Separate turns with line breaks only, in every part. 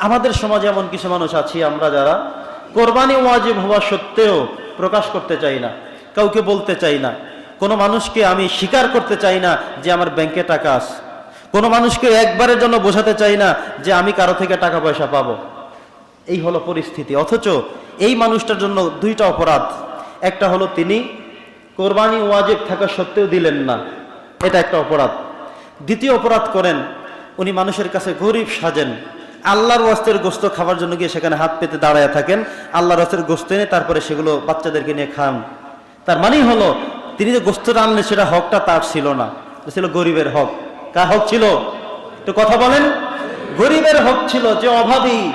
আমাদের সমাজে এমন কিছু মানুষ আছি, আমরা যারা কোরবানি ওয়াজিব হওয়া সত্ত্বেও প্রকাশ করতে চাই না, কাউকে বলতে চাই না। কোনো মানুষকে আমি স্বীকার করতে চাই না যে আমার ব্যাংকে টাকা আছে। কোনো মানুষকে একবারের জন্য বোঝাতে চাই না যে আমি কারও থেকে টাকা পয়সা পাবো। এই হলো পরিস্থিতি। অথচ এই মানুষটার জন্য দুইটা অপরাধ। একটা হলো তিনি কোরবানি ওয়াজিব থাকা সত্ত্বেও দিলেন না। এটা একটা অপরাধ। দ্বিতীয় অপরাধ করেন, উনি মানুষের কাছে গরিব সাজেন। আল্লাহর ওয়াস্তের গোস্ত খাবার জন্য গিয়ে সেখানে হাত পেতে দাঁড়ায় থাকেন। আল্লাহর ওয়াস্তের গোস্ত এনে তারপরে সেগুলো বাচ্চাদেরকে নিয়ে খান। তার মানেই হলো, তিনি যে গোস্তটা আনলেন সেটা হকটা তার ছিল না। ছিল গরিবের হক। কার হক ছিল? তো কথা বলেন। গরিবের হক ছিল যে অভাবী,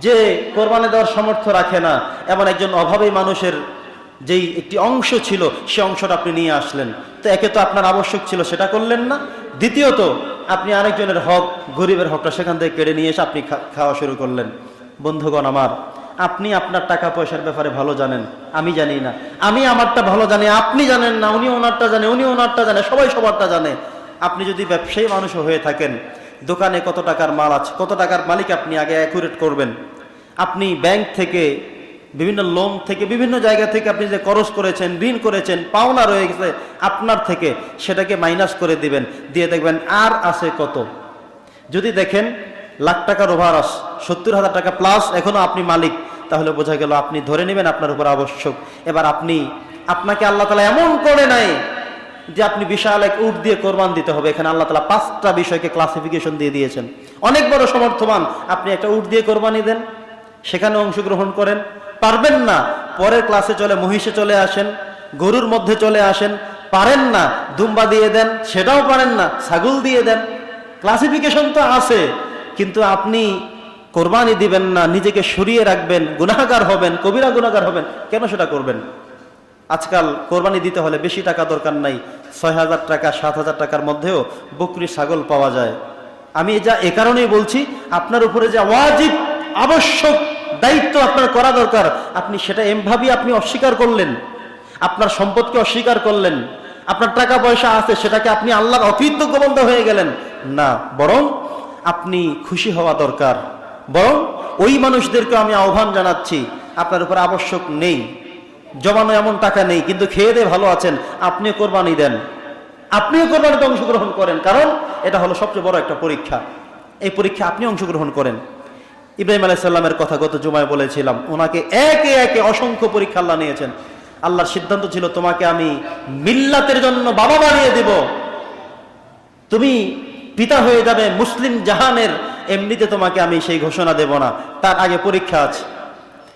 যে কোরবানি দেওয়ার সামর্থ্য রাখে না। এমন একজন অভাবী মানুষের যেই একটি অংশ ছিল, সে অংশটা আপনি নিয়ে আসলেন। তো একে তো আপনার আবশ্যক ছিল, সেটা করলেন না। দ্বিতীয়ত, আপনি আরেকজনের হক, গরিবের হকটা সেখান থেকে কেড়ে নিয়ে এসে আপনি খাওয়া শুরু করলেন। বন্ধুগণ আমার, আপনি আপনার টাকা পয়সার ব্যাপারে ভালো জানেন, আমি জানি না। আমি আমারটা ভালো জানি, আপনি জানেন না, উনি ওনারটা জানে, উনি ওনারটা জানে, সবাই সবারটা জানে। আপনি যদি ব্যবসায়ী মানুষ হয়ে থাকেন, দোকানে কত টাকার মাল আছে, কত টাকার মালিক আপনি আগে অ্যাকুরেট করবেন। আপনি ব্যাংক থেকে বিভিন্ন লোন থেকে, বিভিন্ন জায়গা থেকে আপনি যে খরচ করেছেন, ঋণ করেছেন, পাওনা রয়ে গেছে আপনার থেকে, সেটাকে মাইনাস করে দিবেন। দিয়ে দেখবেন আর আছে কত। যদি দেখেন লাখ টাকার ওভার আস সত্তর হাজার টাকা প্লাস এখনও আপনি মালিক, তাহলে বোঝা গেল আপনি ধরে নেবেন আপনার উপর আবশ্যক। এবার আপনি, আপনাকে আল্লাহ তালা এমন করে নাই যে আপনি বিশাল এক উট দিয়ে কোরবান দিতে হবে। এখানে আল্লাহ তালা পাঁচটা বিষয়কে ক্লাসিফিকেশন দিয়ে দিয়েছেন। অনেক বড় সমর্থমান আপনি একটা উট দিয়ে কোরবানি দেন, সেখানে অংশগ্রহণ করেন পারবেন না। পরের ক্লাসে চলে, মহিষে চলে আসেন, গরুর মধ্যে চলে আসেন, পারেন না। দুম্বা দিয়ে দেন, সেটাও পারেন না, ছাগল দিয়ে দেন। ক্লাসিফিকেশন তো আছে, কিন্তু আপনি কোরবানি দিবেন না, নিজেকে সরিয়ে রাখবেন, গুনাহগার হবেন, কবিরা গুনাহগার হবেন, কেন সেটা করবেন? আজকাল কোরবানি দিতে হলে বেশি টাকা দরকার নাই, ছয় হাজার টাকা, সাত হাজার টাকার মধ্যেও বকরি, ছাগল পাওয়া যায়। আমি যা এ কারণেই বলছি, আপনার উপরে যে ওয়াজিব আবশ্যক দায়িত্ব আপনার করা দরকার। আপনি সেটা এমভাবে আপনি অস্বীকার করলেন। আপনার সম্পদকে অস্বীকার করলেন। আপনার টাকা পয়সা আছে, সেটাকে আপনি আল্লাহর অকৃতজ্ঞ বন্ধ হয়ে গেলেন। না, বরং আপনি খুশি হওয়া দরকার। বরং ওই মানুষদেরকে আমি আহ্বান জানাচ্ছি, আপনার উপর আবশ্যক নেই। জমানো এমন টাকা নেই, কিন্তু খেয়ে দিয়ে ভালো আছেন, আপনিও কোরবানি দেন। আপনিও কোরবানিতে অংশগ্রহণ করেন, কারণ এটা হলো সবচেয়ে বড় একটা পরীক্ষা। এই পরীক্ষা আপনি অংশগ্রহণ করেন। ইব্রাহিম আলাইসাল্লামের কথা গত জুমায় বলেছিলাম, ওনাকে একে একে অসংখ্য পরীক্ষা আল্লাহ নিয়েছেন। আল্লাহর সিদ্ধান্ত ছিল, তোমাকে আমি মিল্লাতের জন্য বাবা বানিয়ে দেব। তুমি পিতা হয়ে যাবে, মুসলিম জাহানের এমনিতে তোমাকে আমি সেই ঘোষণা দেব না। তার আগে পরীক্ষা আছে।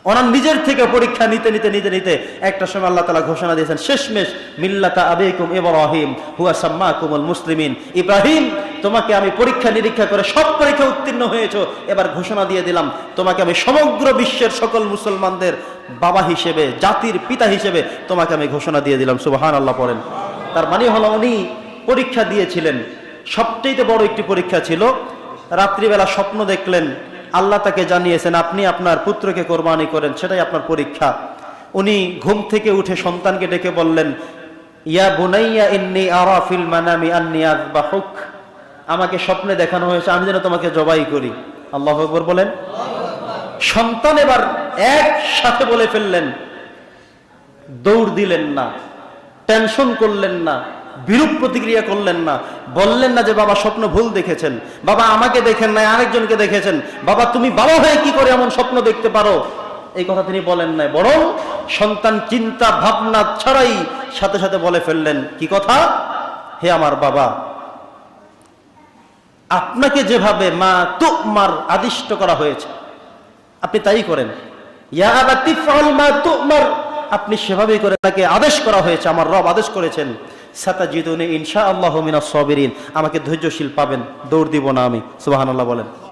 ওনার নিজের থেকে পরীক্ষা নিতে নিতে নিতে নিতে একটা সময় আল্লাহ তালা ঘোষণা দিয়েছেন, শেষমেশ মিল্লাতা আবেকুম ইব্রাহিম, হুয়া সাম্মা কুমল মুসলিমিন। ইব্রাহিম তোমাকে আমি পরীক্ষা নিরীক্ষা করে সব পরীক্ষা উত্তীর্ণ হয়েছো। এবার ঘোষণা দিয়ে দিলাম, তোমাকে আমি সমগ্র বিশ্বের সকল মুসলমানদের বাবা হিসেবে, জাতির পিতা হিসেবে তোমাকে আমি ঘোষণা দিয়ে দিলাম সুবাহান আল্লাহ পড়েন। তার মানে হলো উনি পরীক্ষা দিয়েছিলেন। সবচেয়ে বড় একটি পরীক্ষা ছিল, রাত্রিবেলা স্বপ্ন দেখলেন, আল্লাহ তাকে জানিয়েছেন, আপনি আপনার পুত্রকে কোরবানি করেন, সেটাই আপনার পরীক্ষা। উনি ঘুম থেকে উঠে সন্তানকে ডেকে বললেন, ইয়া বুনাইয়া ইন্নি আরা ফিল মানামি আন্নি আযবাহুক। আমাকে স্বপ্নে দেখানো হয়েছে, আমি যেন তোমাকে জবাই করি। আল্লাহ আকবর বলেন। সন্তান এবার একসাথে বলে ফেললেন, দৌড় দিলেন না, টেনশন করলেন না, বিরূপ প্রতিক্রিয়া করলেন না। বললেন না যে, বাবা, স্বপ্ন ভুল দেখেছেন। বাবা, আমাকে দেখেন নাই, আরেকজনকে দেখেছেন। বাবা, তুমি বাবা হয়ে কি করে এমন স্বপ্ন দেখতে পারো? এই কথা তিনি বলেন নাই, বরং সন্তান চিন্তা, ভাবনা ছাড়াই সাথে সাথে বলে ফেললেন, কি কথা? হে আমার বাবা আপনাকে যেভাবে মা তুমার আদিষ্ট করা হয়েছে, আপনি তাই করেন। আপনি সেভাবেই করে তাকে আদেশ করা হয়েছে, আমার রব আদেশ করেছেন। সাতা জিদুনে ইনশা আল্লাহ মিনা সবেরিন, আমাকে ধৈর্যশীল পাবেন, দৌড় দিব না আমি, সুবহানাল্লাহ বলেন।